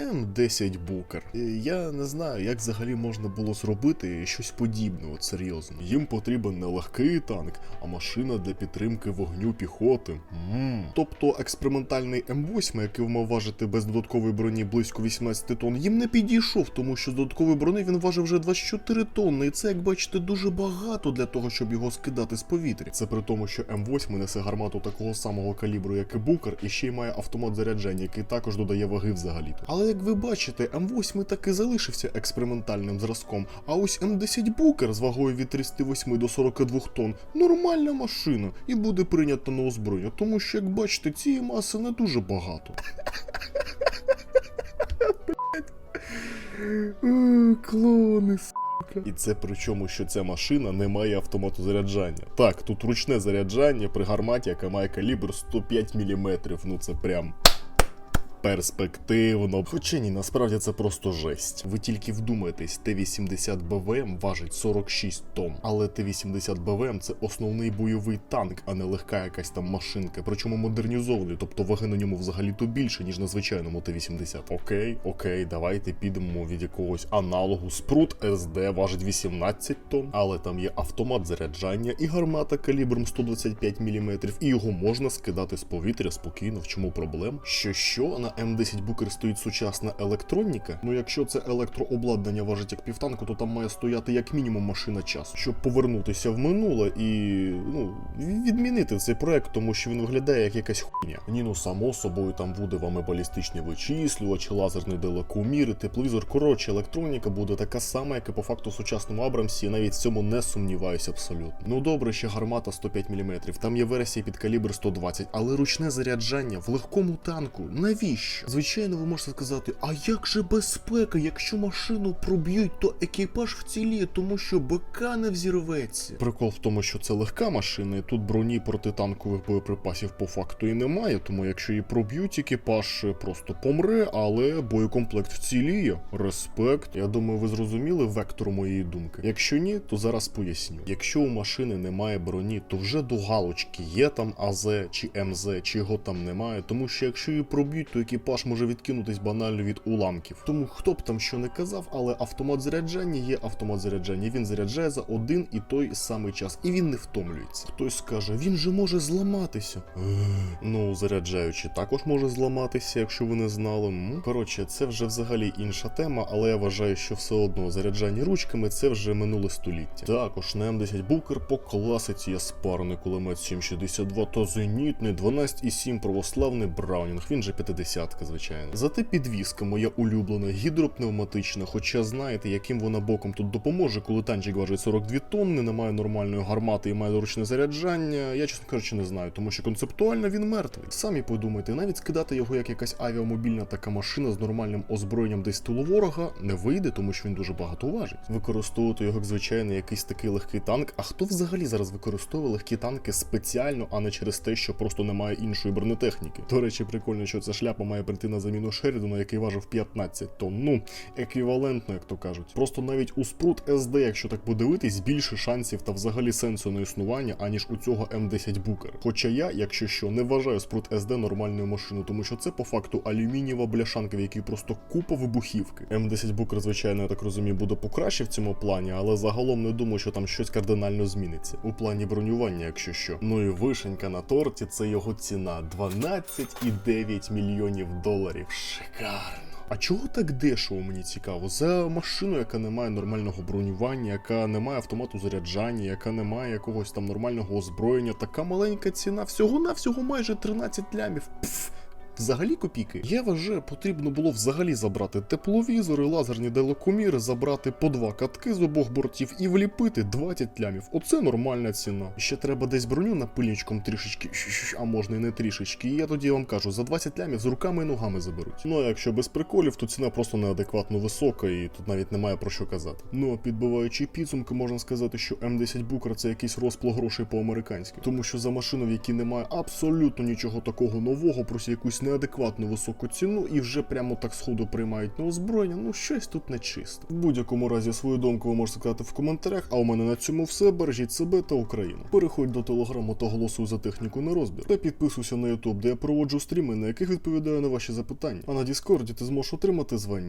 М10 Букер. Я не знаю, як взагалі можна було зробити щось подібне, от серйозно. Їм потрібен не легкий танк, а машина для підтримки вогню піхоти. м Тобто експериментальний М8, який мав важити без додаткової броні близько 18 тонн, їм не підійшов, тому що з додаткової брони він важив вже 24 тонни, і це, як бачите, дуже багато для того, щоб його скидати з повітря. Це при тому, що М8 несе гармату такого самого калібру, як і Букер, і ще й має автомат заряджання, який також додає ваги взагалі-то. Але як ви бачите, М8 так і залишився експериментальним зразком. А ось М10 Букер з вагою від 38 до 42 тонн нормальна машина і буде прийнята на озброєння, тому що, як бачите, цієї маси не дуже багато. Клони, і це причому, що ця машина не має автомату заряджання. Так, тут ручне заряджання при гарматі, яка має калібр 105 мм. Ну це прям. Перспективно. Хоча ні, насправді це просто жесть. Ви тільки вдумайтесь, Т-80 БВМ важить 46 тонн, але Т-80 БВМ це основний бойовий танк, а не легка якась там машинка, причому модернізований, тобто ваги на ньому взагалі-то більше, ніж на звичайному Т-80. Окей, окей, давайте підемо від якогось аналогу. Спрут СД важить 18 тонн, але там є автомат заряджання і гармата калібром 125 мм, і його можна скидати з повітря спокійно. В чому проблем? Що що на М10 Букер стоїть сучасна електроніка. Ну якщо це електрообладнання важить як півтанку, то там має стояти як мінімум машина часу, щоб повернутися в минуле і ну відмінити цей проект, тому що він виглядає як якась хуйня. Ні, ну само собою там буде вам і балістичні вичислювачі, лазерний далекомір, тепловізор. Коротше, електроніка буде така сама, як і по факту в сучасному Абрамсі. і Навіть в цьому не сумніваюся абсолютно. Ну добре, ще гармата 105 мм. Там є версія під калібр 120, але ручне заряджання в легкому танку. Навіщо? Звичайно, ви можете сказати, а як же безпека, якщо машину проб'ють, то екіпаж вціліє, тому що БК не взірветься. Прикол в тому, що це легка машина, і тут броні протитанкових боєприпасів по факту і немає. Тому якщо її проб'ють, екіпаж просто помре, але боєкомплект вціліє. Респект. Я думаю, ви зрозуміли вектор моєї думки. Якщо ні, то зараз поясню. Якщо у машини немає броні, то вже до галочки є там АЗ чи МЗ, чи його там немає. Тому що якщо її проб'ють, то екіпаж може відкинутись банально від уламків. Тому хто б там що не казав, але автомат заряджання є автомат заряджання. Він заряджає за один і той самий час, і він не втомлюється. Хтось скаже, він же може зламатися. Ну, заряджаючи, також може зламатися, якщо ви не знали. Коротше, це вже взагалі інша тема, але я вважаю, що все одно заряджання ручками це вже минуле століття. Також на М10 Букер по класиці є спарений кулемет 762 та зенітний 12,7 православний Браунінг. Він же 50 звичайно. Зате підвіска моя улюблена, гідропневматична, хоча знаєте, яким вона боком тут допоможе, коли танчик важить 42 тонни, немає нормальної гармати і має ручне заряджання. Я чесно кажучи, не знаю, тому що концептуально він мертвий. Самі подумайте, навіть скидати його як якась авіамобільна така машина з нормальним озброєнням десь тилу ворога не вийде, тому що він дуже багато важить. Використовувати його як звичайний якийсь такий легкий танк. А хто взагалі зараз використовує легкі танки спеціально, а не через те, що просто немає іншої бронетехніки? До речі, прикольно, що ця шляпа має прийти на заміну Шерідона, який важив 15 тонн. Ну, еквівалентно, як то кажуть. Просто навіть у спрут СД, якщо так подивитись, більше шансів та взагалі сенсу на існування, аніж у цього М10 Букер. Хоча я, якщо що, не вважаю спрут СД нормальною машиною, тому що це по факту алюмінієва бляшанка, в якій просто купа вибухівки. М10 Букер, звичайно, я так розумію, буде покраще в цьому плані, але загалом не думаю, що там щось кардинально зміниться. У плані бронювання, якщо що. Ну і вишенька на торті це його ціна 12,9 мільйонів доларів. Шикарно. А чого так дешево, мені цікаво? За машину, яка не має нормального бронювання, яка не має автомату заряджання, яка не має якогось там нормального озброєння, така маленька ціна, всього-навсього майже 13 лямів. Пф. Взагалі копійки. Я вважаю, потрібно було взагалі забрати тепловізори, лазерні далекоміри, забрати по два катки з обох бортів і вліпити 20 лямів. Оце нормальна ціна. Ще треба десь броню напильничком трішечки, а можна і не трішечки. І я тоді вам кажу, за 20 лямів з руками і ногами заберуть. Ну а якщо без приколів, то ціна просто неадекватно висока, і тут навіть немає про що казати. Ну а підбиваючи підсумки, можна сказати, що М10 Букер це якийсь розпло грошей по-американськи, тому що за машину, в якій немає абсолютно нічого такого нового, просто якусь неадекватно високу ціну і вже прямо так сходу приймають на озброєння, ну щось тут нечисто. В будь-якому разі свою думку ви можете сказати в коментарях, а у мене на цьому все. Бережіть себе та Україну. Переходь до телеграму та голосуй за техніку на розбір. Та підписуйся на YouTube, де я проводжу стріми, на яких відповідаю на ваші запитання. А на Діскорді ти зможеш отримати звання.